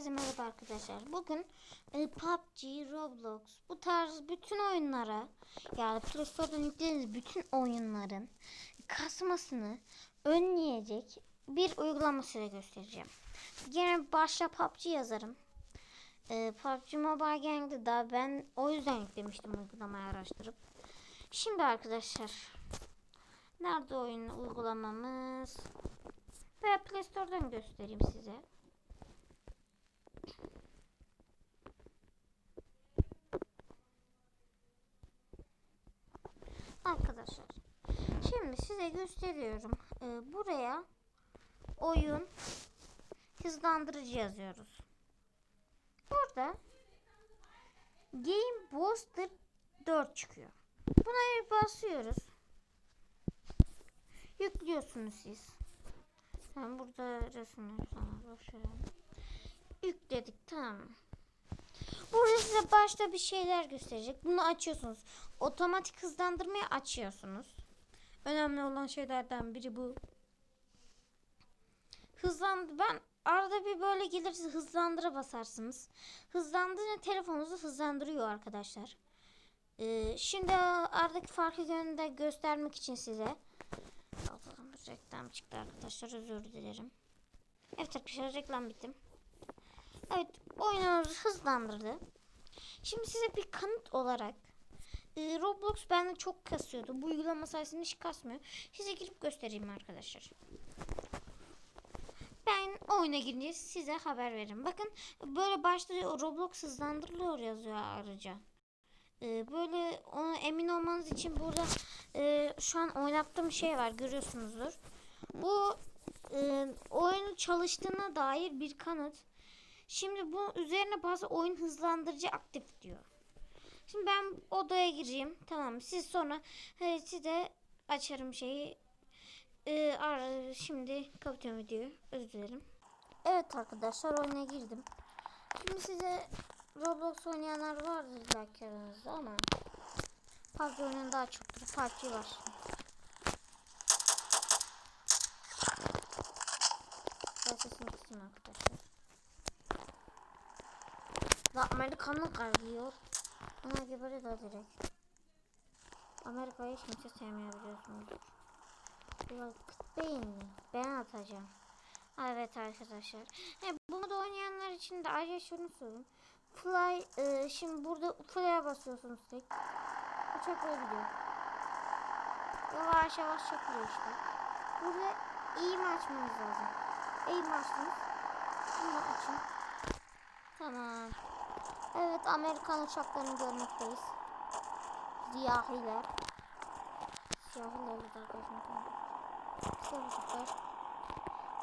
Herkese merhaba arkadaşlar. Bugün e, PUBG, Roblox bu tarz bütün oyunlara yani Play Store'dan yüklediğiniz bütün oyunların kasmasını önleyecek bir uygulama size göstereceğim. Gene başla PUBG yazarım. E, PUBG Mobile Gang'de daha ben o yüzden yüklemiştim uygulamayı araştırıp. Şimdi arkadaşlar nerede oyun uygulamamız? Veya Play Store'dan göstereyim size. Arkadaşlar şimdi size gösteriyorum. Ee, buraya oyun hızlandırıcı yazıyoruz. Burada Game Booster 4 çıkıyor. Buna bir basıyoruz. Yüklüyorsunuz siz. Ben burada resimleri sana boşverelim. Yükledik tamam. Burada size başta bir şeyler gösterecek. Bunu açıyorsunuz. Otomatik hızlandırmayı açıyorsunuz. Önemli olan şeylerden biri bu. Hızlandı. Ben arada bir böyle gelirse hızlandıra basarsınız. Hızlandırınca telefonunuzu hızlandırıyor arkadaşlar. Ee, şimdi aradaki farkı yönünde göstermek için size Allah'ım reklam çıktı arkadaşlar özür dilerim. Evet arkadaşlar reklam bitti. Evet oyunumuzu hızlandırdı. Şimdi size bir kanıt olarak e, Roblox bende çok kasıyordu. Bu uygulama sayesinde hiç kasmıyor. Size girip göstereyim arkadaşlar. Ben oyuna girince size haber veririm. Bakın böyle başta Roblox hızlandırılıyor yazıyor ayrıca. E, böyle ona emin olmanız için burada e, şu an oynattığım şey var görüyorsunuzdur. Bu e, oyunun çalıştığına dair bir kanıt. Şimdi bu üzerine bazı oyun hızlandırıcı aktif diyor. Şimdi ben odaya gireyim. Tamam. Siz sonra evet, size açarım şeyi. Ee, ar- şimdi kapatıyorum videoyu. Özür dilerim. Evet arkadaşlar oyuna girdim. Şimdi size Roblox oynayanlar vardır belki aranızda ama PUBG oynayan daha çoktur. PUBG var. Ben La Amerikanlı geliyor. Ona geberi de direkt. Amerika'yı kimse sevmiyor biliyorsunuz. Kıtlayın mı? Ben atacağım. Evet arkadaşlar. He, bunu da oynayanlar için de ayrıca şunu söyleyeyim. Fly, e, şimdi burada fly'a basıyorsunuz tek. Uçak böyle gidiyor. Yavaş yavaş çekiliyor işte. Burada eğim açmanız lazım. Eğim açtınız. Bunu açın. Tamam. Evet Amerikan uçaklarını görmekteyiz. Siyahiler. Siyahiler de arkadaşlar. Siyah uçaklar.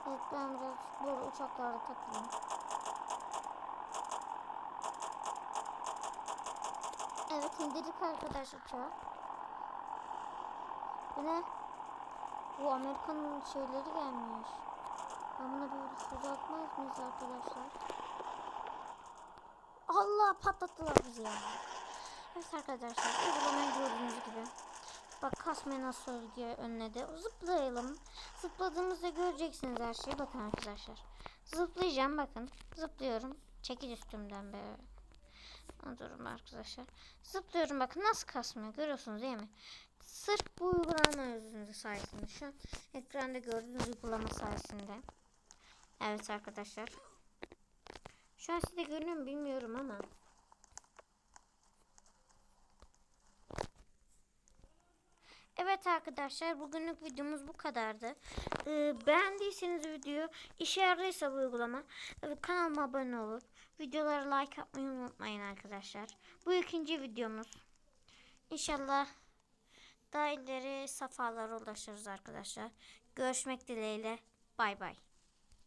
Evet ben biraz böyle uçaklarda takılayım. Evet indirdik arkadaş uçağı. Bu ne? Bu Amerikan'ın şeyleri gelmiş. Ben buna bir füze atmayız mıyız arkadaşlar? Allah patlattılar bizi ya. Evet arkadaşlar uygulamayı gördüğünüz gibi. Bak kasmayı nasıl diye önledi. Zıplayalım. Zıpladığımızda göreceksiniz her şeyi. Bakın arkadaşlar. Zıplayacağım bakın. Zıplıyorum. Çekil üstümden be. Durun arkadaşlar. Zıplıyorum bakın nasıl kasmıyor. Görüyorsunuz değil mi? Sırf bu uygulama yüzünde sayesinde. Şu an ekranda gördüğünüz uygulama sayesinde. Evet arkadaşlar. Şu an size görünüyor mu bilmiyorum ama. Evet arkadaşlar bugünlük videomuz bu kadardı. Ee, beğendiyseniz videoyu işe yaradıysa bu uygulama e, kanalıma abone olup videolara like atmayı unutmayın arkadaşlar. Bu ikinci videomuz. İnşallah daha ileri safhalara ulaşırız arkadaşlar. Görüşmek dileğiyle. Bay bay.